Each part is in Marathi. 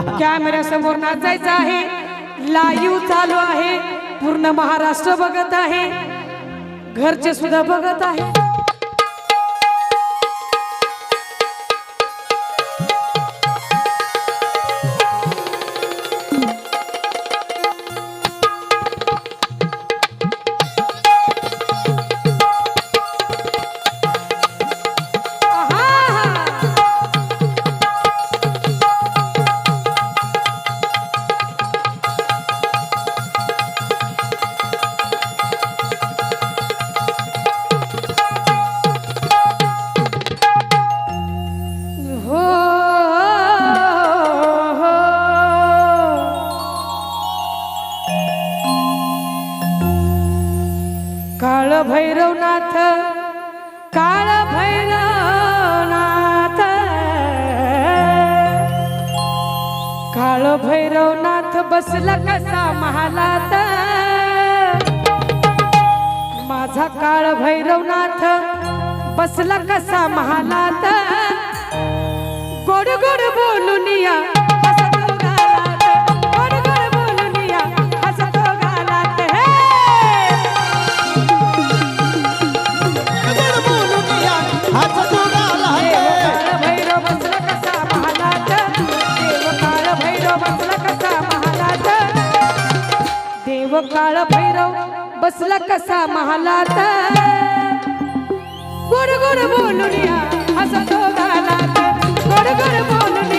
कॅमेऱ्या समोर नाचायचं आहे. लाईव्ह चालू आहे. पूर्ण महाराष्ट्र बघत आहे. घरचे सुद्धा बघत आहे. नाथ काळ भैरवनाथ। काळ भैरवनाथ बसला कसा महालात। माझा काळ भैरवनाथ बसला कसा महालात। गोड गोड बोलून या देव काळ भैरव बसला कसा महालात? गोड गोड बोलून हसतो गालात. गोड गोड बोलून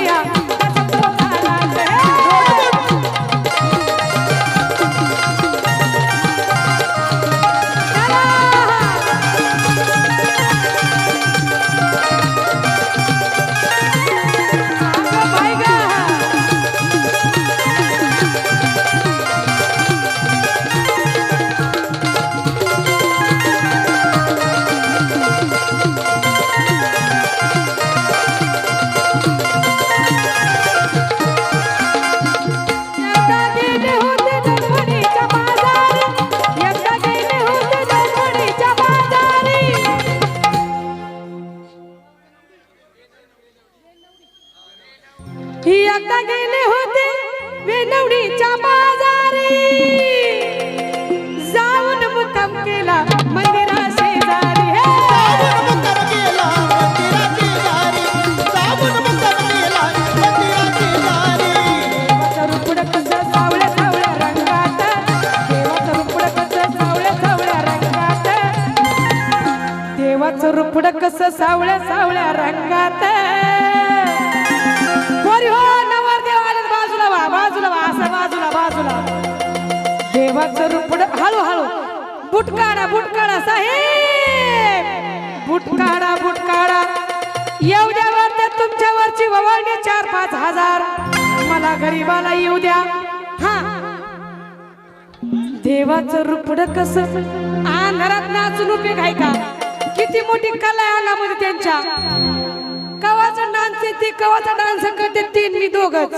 पुढं रुपड कसं सावळ्या सावळ्या रंगात? वरी हो नवर आले बाजूला वा बाजूला वा असं बाजूला बाजूला. देवाचं रुपड हळूहळू. बुटकाडा बुटकाडा साहेब. बुटकाडा बुटकाडा. येऊ एवढ्यावर त्या तुमच्यावरची ववाळणी चार पाच हजार. मला गरीबाला येऊ द्या. हा. देवाचं रुपड कस? अंधारात नाचून उपयोग आहे का? किती मोठी कला आहे अंगामध्ये त्यांच्या. कवाचा डान्स येते कवाचा डान्स करते तीन मी दोघच.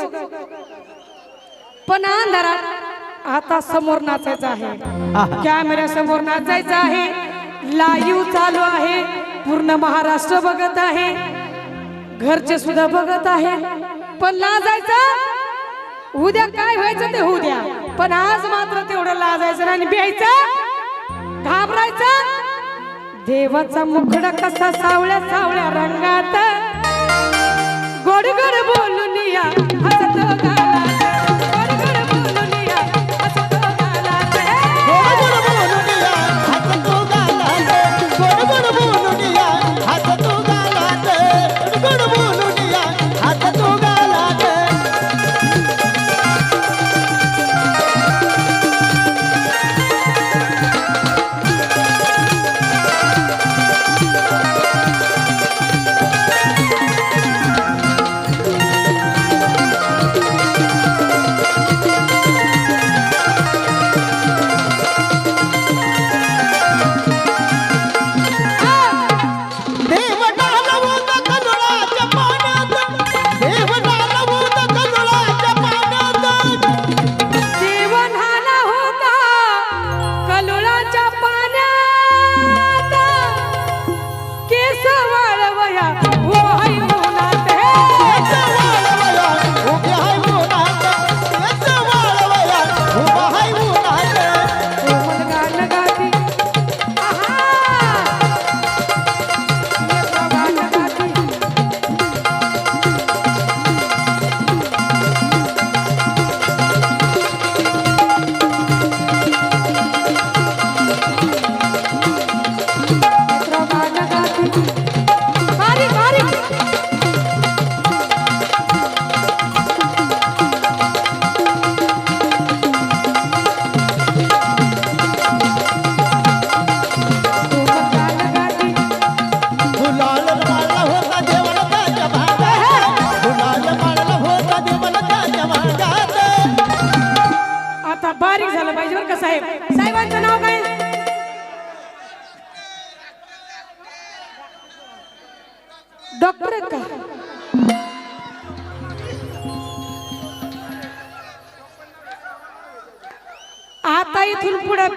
पण अंधारात आता समोर नाचायचं आहे. कॅमेऱ्या समोर नाचायचं आहे. लाईव्ह चालू आहे. पूर्ण महाराष्ट्र बघत आहे. घरचे सुद्धा बघत आहे. पण लाजायचं? उद्या काय व्हायचं ते होऊ द्या. पण आज मात्र तेवढं लाजायचं नाही आणि भ्यायचं घाबरायचं? देवाचा मुखड कसा सावळ्या सावळ्या रंगात. गोड गोड बोलून या हसत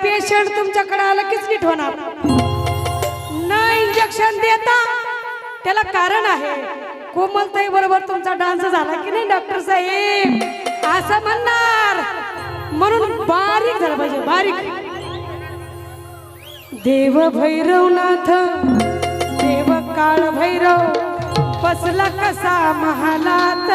पेशंट तुमच्याकडे आलं कीच नीट होणार. न इंजेक्शन देता त्याला कारण आहे. कोमलताई बरोबर तुमचा डान्स झाला की नाही डॉक्टर साहेब? असं म्हणणार. म्हणून बारीक झालं पाहिजे बारीक. देव भैरवनाथ देव काळ भैरव बसला कसा महालात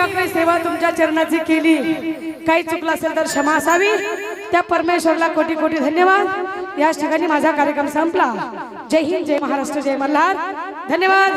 वाकडी सेवा तुमच्या चरणाची केली. काही चुकलं असेल तर क्षमा असावी. त्या परमेश्वरला कोटी कोटी धन्यवाद. याच ठिकाणी माझा कार्यक्रम संपला. जय हिंद जय महाराष्ट्र जय मल्हार. धन्यवाद.